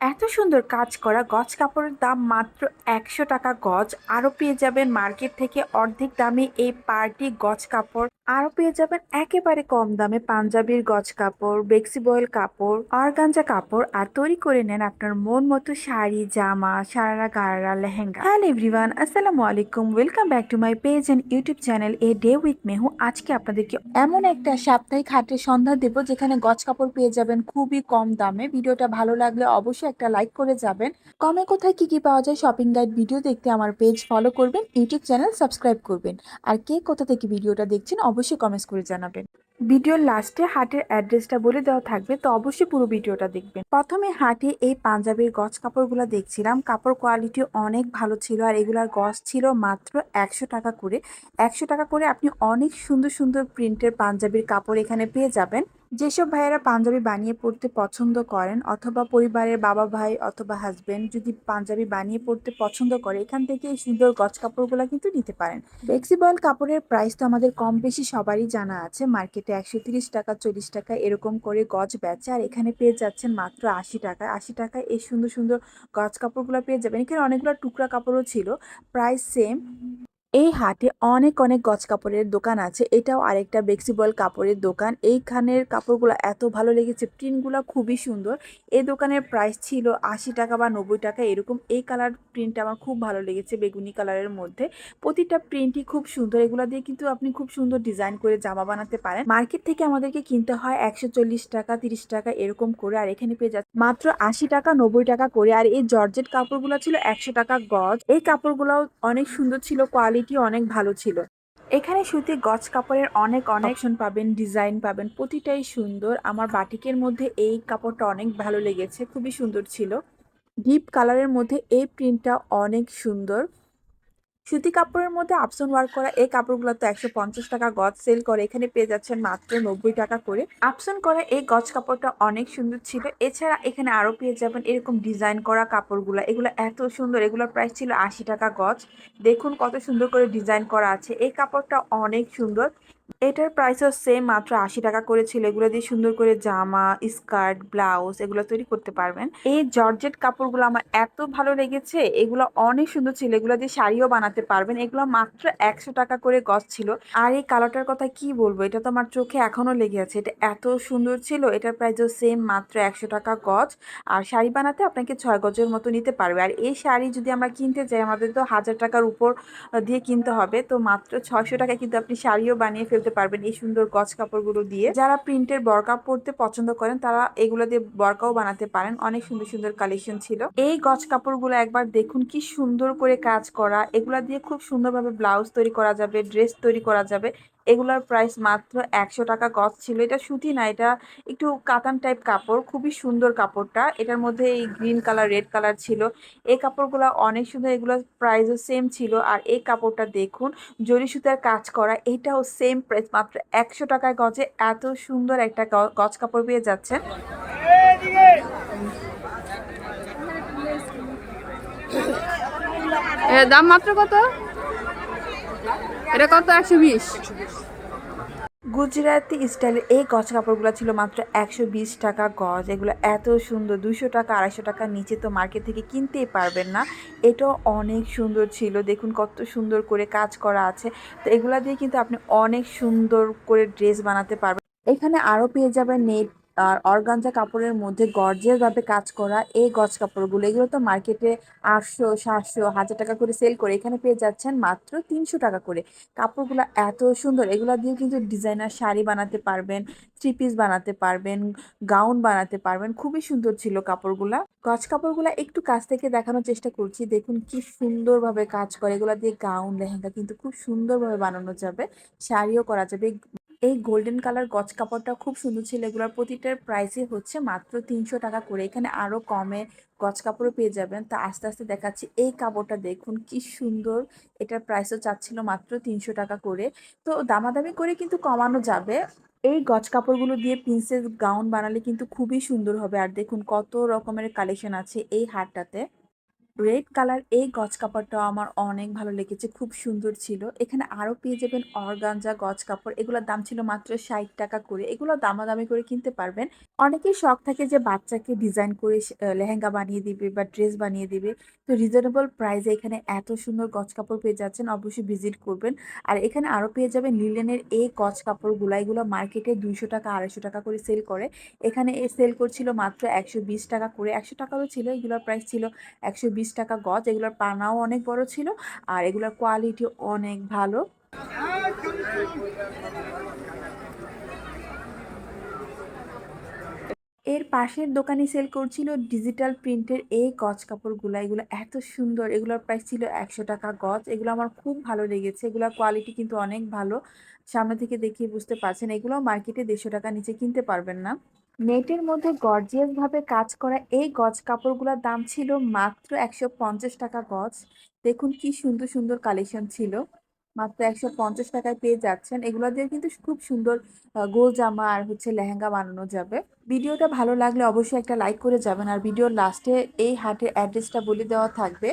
এত সুন্দর কাজ করা গজ কাপড়ের দাম মাত্র একশো টাকা গজ। আরও পেয়ে যাবেন মার্কেট থেকে অর্ধেক দামে এই পার্টি গজ কাপড়। আরও পেয়ে যাবেন একেবারে কম দামে পাঞ্জাবির গজ কাপড়, বেক্সি বয়েল কাপড় অর্গাঞ্জা কাপড় আর তৈরি করে নেন আপনার মন মতো শাড়ি, জামা, সারারা গারারা, লেহেঙ্গা। হ্যালো এভরিওয়ান, আসসালামু আলাইকুম। Welcome back to my page and YouTube channel a day with Mehu. আজকে আপনাদেরকে এমন একটা সাপ্তাহিক হাটের সন্ধ্যা দেব যেখানে গজ কাপড় পেয়ে যাবেন খুবই কম দামে। ভিডিওটা ভালো লাগলে অবশ্যই একটা লাইক করে যাবেন। কমে কোথায় কি কি পাওয়া যায় শপিং গাইড ভিডিও দেখতে আমার পেজ ফলো করবেন, ইউটিউব চ্যানেল সাবস্ক্রাইব করবেন। আর কে কোথা থেকে ভিডিওটা দেখছেন অবশ্যই কমেন্টস করে জানাবেন। ভিডিওর লাস্টে হাটের অ্যাড্রেসটা বলে দেওয়া থাকবে, তো অবশ্যই পুরো ভিডিওটা দেখবেন। প্রথমে হাটে এই পাঞ্জাবির গজ কাপড়গুলো দেখছিলাম, কাপড় কোয়ালিটি অনেক ভালো ছিল আর এগুলার গজ ছিল মাত্র একশো টাকা করে। একশো টাকা করে আপনি অনেক সুন্দর সুন্দর প্রিন্টের পাঞ্জাবির কাপড় এখানে পেয়ে যাবেন। যেসব ভাইয়েরা পাঞ্জাবি বানিয়ে পড়তে পছন্দ করেন অথবা পরিবারের বাবা ভাই অথবা হাজবেন্ড যদি পাঞ্জাবি বানিয়ে পড়তে পছন্দ করে, এখান থেকে এই সুন্দর গজ কাপড়গুলো কিন্তু নিতে পারেন। ফ্লেক্সিবল কাপড়ের প্রাইস তো আমাদের কম বেশি সবারই জানা আছে, মার্কেটে একশো তিরিশ টাকা, চল্লিশ টাকা এরকম করে গজ বেচে, আর এখানে পেয়ে যাচ্ছেন মাত্র আশি টাকা। আশি টাকায় এই সুন্দর সুন্দর গজ কাপড়গুলো পেয়ে যাবেন। এখানে অনেকগুলো টুকরা কাপড়ও ছিল। প্রায় সেম এই হাটে অনেক অনেক গজ কাপড়ের দোকান আছে। এটাও আরেকটা বেক্সিবল কাপড়ের দোকান। এইখানের কাপড়গুলো এত ভালো লেগেছে। প্রিন্টগুলো খুবই সুন্দর। এই দোকানের প্রাইস ছিল আশি টাকা বা নব্বই টাকা এরকম। এই কালার প্রিন্টটা আমার খুব ভালো লেগেছে বেগুনি কালারের মধ্যে। প্রতিটা প্রিন্টই খুব সুন্দর। এগুলো দিয়ে কিন্তু আপনি খুব সুন্দর ডিজাইন করে জামা বানাতে পারেন। মার্কেট থেকে আমাদেরকে কিনতে হয় একশো চল্লিশ টাকা, তিরিশ টাকা এরকম করে। আর এখানে পেয়ে যাচ্ছে মাত্র আশি টাকা, নব্বই টাকা করে। আর এই জর্জেট কাপড়গুলো ছিল একশো টাকা গজ। এই কাপড়গুলো অনেক সুন্দর ছিল। কোয়ালিটি অনেক ভালো ছিল। এখানে সুতি গজ কাপড়ের অনেক অনেক পাবেন ডিজাইন পাবেন, প্রতিটাই সুন্দর। আমার বাটিকের মধ্যে এই কাপড়টা অনেক ভালো লেগেছে, খুবই সুন্দর ছিল। ডিপ কালারের মধ্যে এই প্রিন্টটা অনেক সুন্দর। সুতি কাপড়ের মধ্যে আপসন ওয়ার্ক করা এই কাপড়গুলো তো একশো পঞ্চাশ টাকা গজ সেল করে। এখানে পেয়ে যাচ্ছেন মাত্র নব্বই টাকা করে। আপসন করা এই গজ কাপড়টা অনেক সুন্দর ছিল। এছাড়া এখানে আরও পেয়ে যাবেন এরকম ডিজাইন করা কাপড়গুলো। এগুলো এত সুন্দর। এগুলোর প্রাইস ছিল আশি টাকা গজ। দেখুন কত সুন্দর করে ডিজাইন করা আছে। এই কাপড়টা অনেক সুন্দর। এটার প্রাইসও সেম মাত্র আশি টাকা করে ছিল। এগুলো দিয়ে সুন্দর করে জামা স্কার্ট ব্লাউজ এগুলো তৈরি করতে পারবেন। এই জর্জেট কাপড়গুলো আমার এত ভালো লেগেছে। এগুলো অনেক সুন্দর ছিল। এগুলো দিয়ে শাড়িও বানাতে পারবেন। এগুলো মাত্র একশো টাকা করে গজ ছিল। আর এই কালারটার কথা কি বলব? এটা তো আমার চোখে এখনও লেগে আছে। এটা এত সুন্দর ছিল। এটার প্রাইসও সেম মাত্র একশো টাকা গজ। আর শাড়ি বানাতে আপনাকে ছয় গজের মতো নিতে পারবে। আর এই শাড়ি যদি আমরা কিনতে যাই, আমাদের তো হাজার টাকার উপর দিয়ে কিনতে হবে। তো মাত্র ছয়শো টাকা কিন্তু আপনি শাড়িও বানিয়ে ফেলতে পারবেন এই সুন্দর গছ কাপড়গুলো দিয়ে। যারা প্রিন্টের বরকা পরতে পছন্দ করেন, তারা এগুলো দিয়ে বরকাও বানাতে পারেন। অনেক সুন্দর সুন্দর কালেকশন ছিল। এই গছ কাপড়গুলো একবার দেখুন, কি সুন্দর করে কাজ করা। এগুলা দিয়ে খুব সুন্দরভাবে ব্লাউজ তৈরি করা যাবে ড্রেস তৈরি করা যাবে। এগুলার প্রাইস মাত্র একশো টাকা গজ ছিল। এটা সুতি না, এটা একটু কাতান টাইপ কাপড়, খুবই সুন্দর কাপড়টা। এটার মধ্যে এই গ্রিন কালার রেড কালার ছিল। এই কাপড়গুলো অনেক সুন্দর এগুলোর প্রাইসও সেম ছিল। আর এই কাপড়টা দেখুন, জরি সুতার কাজ করা, এটাও সেম প্রাইস মাত্র একশো টাকায় গজে। এত সুন্দর একটা গজ কাপড় পেয়ে যাচ্ছেন। দাম মাত্র কত? এটা কত? একশো বিশ। গুজরাটি স্টাইলের এই গজ কাপড়গুলো ছিল মাত্র একশো বিশ টাকা গজ। এগুলো এত সুন্দর দুশো টাকা, আড়াইশো টাকার নিচে তো মার্কেট থেকে কিনতেই পারবেন না। এটাও অনেক সুন্দর ছিল, দেখুন কত সুন্দর করে কাজ করা আছে। তো এগুলা দিয়ে কিন্তু আপনি অনেক সুন্দর করে ড্রেস বানাতে পারবেন। এখানে আরও পেয়ে যাবেন নেট আর অর্গানজা কাপড়ের মধ্যে গর্জিয়াস ভাবে কাজ করা এই গজ কাপড়গুলো, এগুলো তো মার্কেটে আটশো, সাতশো, হাজার টাকা করে সেল করে এখানে পেয়ে যাচ্ছেন মাত্র তিনশো টাকা করে। কাপড়গুলো এত সুন্দর, এগুলো দিয়ে কিন্তু ডিজাইনার শাড়ি বানাতে পারবেন থ্রি পিস বানাতে পারবেন গাউন বানাতে পারবেন, খুবই সুন্দর ছিল কাপড়গুলা। গজ কাপড়গুলা একটু কাছ থেকে দেখানোর চেষ্টা করছি, দেখুন কি সুন্দরভাবে কাজ করে, এগুলো দিয়ে গাউন লেহেঙ্গা কিন্তু খুব সুন্দরভাবে বানানো যাবে, শাড়িও করা যাবে। এই গোল্ডেন কালার গজ কাপড়টা খুব সুন্দর ছিল। এগুলোর প্রতিটার প্রাইসই হচ্ছে মাত্র তিনশো টাকা করে। এখানে আরও কমে গজ কাপড়ও পেয়ে যাবেন। তা আস্তে আস্তে দেখাচ্ছি। এই কাপড়টা দেখুন, কি সুন্দর। এটার প্রাইসও চাচ্ছিল মাত্র তিনশো টাকা করে। তো দামাদামি করে কিন্তু কমানো যাবে। এই গজ কাপড়গুলো দিয়ে প্রিন্সেস গাউন বানালে কিন্তু খুবই সুন্দর হবে। আর দেখুন কত রকমের কালেকশন আছে এই হাটটাতে রেড কালার এই গজ কাপড়টাও আমার অনেক ভালো লেগেছে, খুব সুন্দর ছিল। এখানে আরও পেয়ে যাবেন অর্গানজা গজ কাপড়, এগুলোর দাম ছিল মাত্র ষাট টাকা করে, এগুলো দামাদামি করে কিনতে পারবেন। অনেকেই শখ থাকে যে বাচ্চাকে ডিজাইন করে লেহেঙ্গা বানিয়ে দিবে বা ড্রেস বানিয়ে দিবে। তো রিজনেবল প্রাইসে এখানে এত সুন্দর গজ কাপড় পেয়ে যাচ্ছেন, অবশ্যই ভিজিট করবেন। আর এখানে আরও পেয়ে যাবেন লিলেনের এই গজ কাপড়গুলো, এগুলো মার্কেটে দুইশো টাকা, আড়াইশো টাকা করে সেল করে। এখানে সেল করছিল মাত্র একশো বিশ টাকা করে, একশো টাকারও ছিল, এগুলোর প্রাইস ছিল একশো বিশ বিশ টাকা গজ, এগুলোর পানাও অনেক বড় ছিল আর এগুলোর কোয়ালিটি অনেক ভালো। এর পাশের দোকানে সেল করছিল ডিজিটাল প্রিন্টের এই গজ কাপড়গুলো। এগুলো এত সুন্দর, এগুলোর প্রাইস ছিল একশো টাকা গজ। এগুলো আমার খুব ভালো লেগেছে। এগুলোর কোয়ালিটি কিন্তু অনেক ভালো। সামনে থেকে দেখিয়ে বুঝতে পারছেন, এগুলো মার্কেটে দেড়শো টাকা নিচে কিনতে পারবেন না। নেটের মধ্যে গর্জিয়াস ভাবে কাজ করা এই গজ কাপড়গুলোর দাম ছিল মাত্র একশো পঞ্চাশ টাকা গজ। দেখুন কি সুন্দর সুন্দর কালেকশন ছিল। মাত্র একশো পঞ্চাশ টাকায় পেয়ে যাচ্ছেন। এগুলো দিয়ে কিন্তু খুব সুন্দর গোল জামা আর হচ্ছে লেহেঙ্গা বানানো যাবে। ভিডিওটা ভালো লাগলে অবশ্যই একটা লাইক করে যাবেন। আর ভিডিওর লাস্টে এই হাটের অ্যাড্রেসটা বলে দেওয়া থাকবে।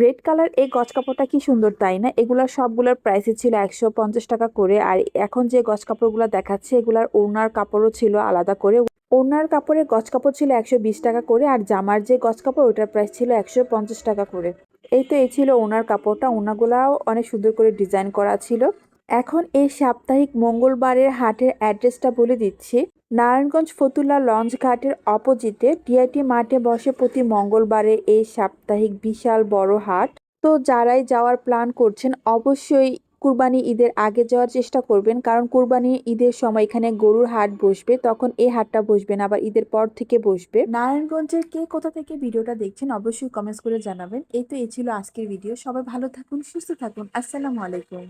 রেড কালার এই গছ কাপড়টা কি সুন্দর তাই না? এগুলার সবগুলোর প্রাইসে ছিল একশো পঞ্চাশ টাকা করে আর এখন যে গজ কাপড়গুলো দেখাচ্ছে, এগুলার ওড়নার কাপড়ও ছিল আলাদা করে। ওড়নার কাপড়ের গছ কাপড় ছিল একশো বিশ টাকা করে আর জামার যে গছ কাপড়, ওটার প্রাইস ছিল একশো পঞ্চাশ টাকা করে। এই তো এই ছিল ওনার কাপড়টা। ওনাগুলাও অনেক সুন্দর করে ডিজাইন করা ছিল। এখন এই সাপ্তাহিক মঙ্গলবারের হাটের অ্যাড্রেসটা বলে দিচ্ছি। নারায়ণগঞ্জ ফতুল্লা লঞ্চ ঘাটের অপোজিটে টিআইটি মাঠে বসে প্রতি মঙ্গলবারে এই সাপ্তাহিক বিশাল বড় হাট। তো যারাই যাওয়ার প্ল্যান করছেন, অবশ্যই কুরবানি ঈদের আগে যাওয়ার চেষ্টা করবেন, কারণ কুরবানি ঈদের সময় এখানে গরুর হাট বসবে, তখন এই হাটটা বসবে না, আবার ঈদের পর থেকে বসবে। নারায়ণগঞ্জের কে কোথা থেকে ভিডিওটা দেখছেন, অবশ্যই কমেন্টস করে জানাবেন। এই তো, এই ছিল আজকের ভিডিও সবাই ভালো থাকুন, সুস্থ থাকুন। আসসালামু আলাইকুম।